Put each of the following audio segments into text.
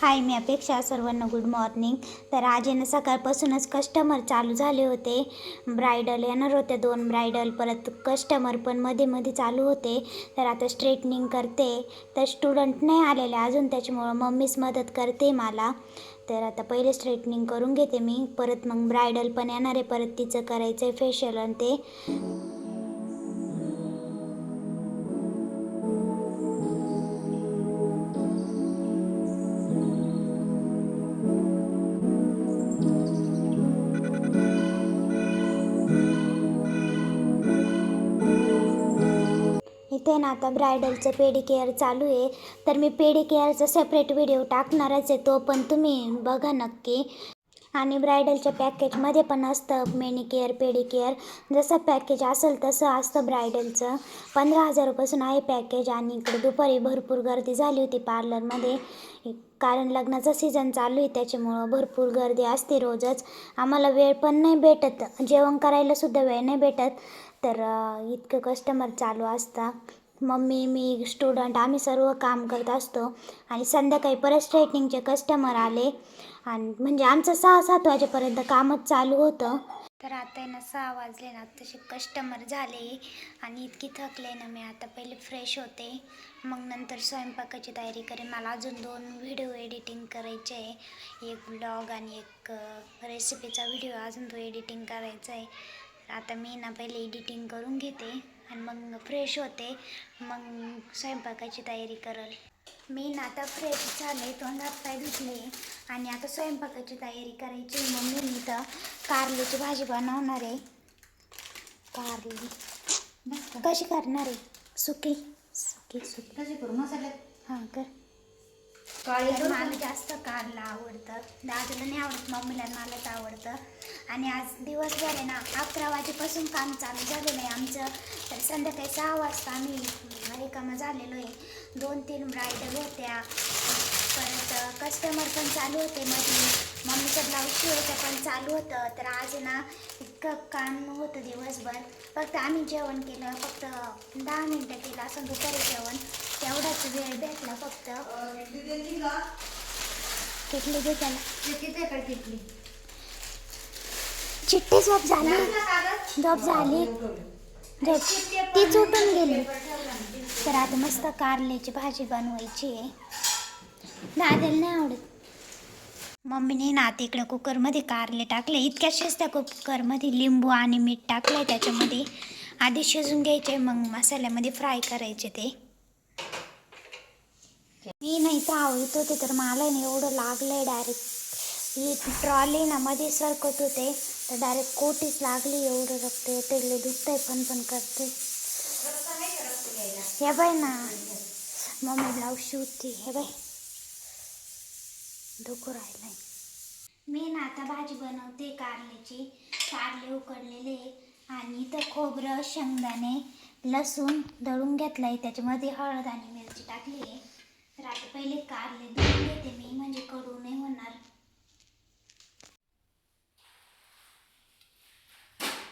हाय मी अपेक्षा सर्वांना good morning तर आज आहे ना सकाळपासूनच कस्टमर चालू झाले होते. ब्रायडल येणार होते दोन ब्रायडल परत कस्टमर पण मध्ये मध्ये चालू होते. तर आता स्ट्रेटनिंग करते. तर स्टुडंट नाही आलेले अजून त्याच्यामुळं मम्मीच मदत करते मला. तर आता पहिले स्ट्रेटनिंग करून घेते मी. परत मग ब्रायडल पण येणार आहे परत तिचं करायचं आहे फेशियल आणि ते. इथे ना आता ब्रायडलचं पेडिकेअर चालू आहे. तर मी पेडिकेअरचा सेपरेट व्हिडिओ टाकणारच आहे तो पण तुम्ही बघा नक्की. आणि ब्रायडलच्या पॅकेजमध्ये पण असतं मेनिकेअर पेडिकेअर जसं पॅकेज असेल तसं असतं ब्रायडलचं पंधरा हजारापासून आहे पॅकेज आणि इकडे दुपारी भरपूर गर्दी झाली होती पार्लरमध्ये कारण लग्नाचा सीझन चालू आहे त्याच्यामुळं भरपूर गर्दी असते रोजच. आम्हाला वेळ पण नाही भेटत. जेवण करायलासुद्धा वेळ नाही भेटत. तर इतकं कस्टमर चालू असतं. मम्मी मी स्टुडंट आम्ही सर्व काम करत असतो. आणि संध्याकाळी परत स्ट्रेटनिंगचे कस्टमर आले. आणि म्हणजे आमचं सहा सात वाजेपर्यंत कामच चालू होतं. तर आता आहे ना सहा वाजले ना तसे कस्टमर झाले. आणि इतकी थकले ना मी आता पहिले फ्रेश होते. मग नंतर स्वयंपाकाची तयारी करेन. मला अजून दोन व्हिडिओ एडिटिंग करायचे आहे. एक ब्लॉग आणि एक रेसिपीचा व्हिडिओ अजून तो एडिटिंग करायचा आहे. आता मी ना पहिले एडिटिंग करून घेते आणि मग फ्रेश होते. मग स्वयंपाकाची तयारी करल. मी ना आता फ्रेश झाले तोंडात पाय धुतले आणि आता स्वयंपाकाची तयारी करायची. मम्मी मी तर कारल्याची भाजी बनवणार आहे. कारली. कशी करणार आहे? सुकी. सुकी सुकी. कशी करू? मसाल्यात? हां कर. मला जास्त कारला आवडतं. दादाला नाही आवडत मम्मीला मलाच आवडतं. आणि आज दिवसभर आहे ना अकरा वाजेपासून काम चालू झालेलं आहे आमचं. तर संध्याकाळी सहा वाजता आम्ही रिकामं झालेलो आहे. दोन तीन ब्रायडल होत्या. परत कस्टमर पण चालू होते मध्ये मम्मीचं ब्लाऊज शिवायचं पण चालू होतं. तर आज ना इतकं काम होतं दिवसभर. फक्त आम्ही जेवण केलं. फक्त दहा मिनटं केलं असं दुपारी जेवण. तेवढाच वेळ भेटला फक्त. किटली दे त्याला चिट्टी झोप झाली. झोप झाली. ती उठून गेली. तर आता मस्त कारल्याची भाजी बनवायची आहे. दादाला नाही आवडत. मम्मीने ना आता इकडे कुकरमध्ये कारले टाकले. इतक्याशेच त्या कुकरमध्ये लिंबू आणि मीठ टाकलं त्याच्यामध्ये. आधी शिजून घ्यायचे मग मसाल्यामध्ये फ्राय करायचे ते. मी नाही तर आवडत होते तर मला नाही एवढं लागलंय डायरेक्ट ही ट्रॉली ना मध्ये सरकत होते तर डायरेक्ट कोटीच लागली एवढं रक्त. येते लय दुखतंय पण पण करते. हे बाय ना. मम्मी ब्लाऊज शिवते हे बाय दुखू राहिलंय. मी ना आता भाजी बनवते कारल्याची. कारले उकडलेले आणि इथं खोबरं शेंगदाणे लसूण दळून घेतलंय. त्याच्यामध्ये हळद आणि मिरची टाकली आहे तर आता पहिले कारले धुवून घेते मी म्हणजे कडू नाही होणार.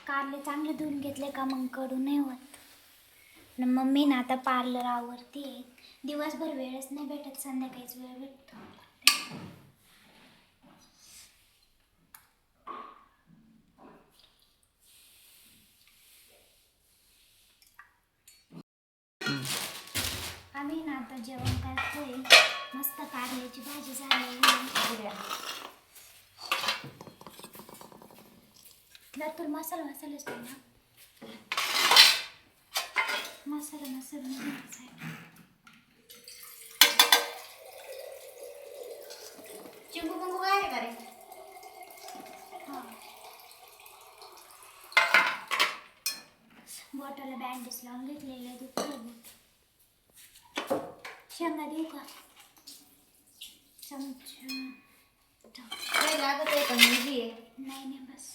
कारले चांगले धुवून घेतले का मग कडू नाही होत? मम्मी ना आता पार्लर आवरती दिवसभर वेळच नाही भेटत संध्याकाळीच वेळ भेटतो आम्ही ना आता जेवण करतोय. मस्त कारल्याची भाजी झाली. तर मसाला मसालाच नाही ना. मसाला मसाला. चिंकू कुंकू काय रे? करे हा. बोटाला बँडेज लावून घेतलेले बोट शेंगा देऊ का चमचा काय लागत आहे का मुलगी आहे नाही नाही बस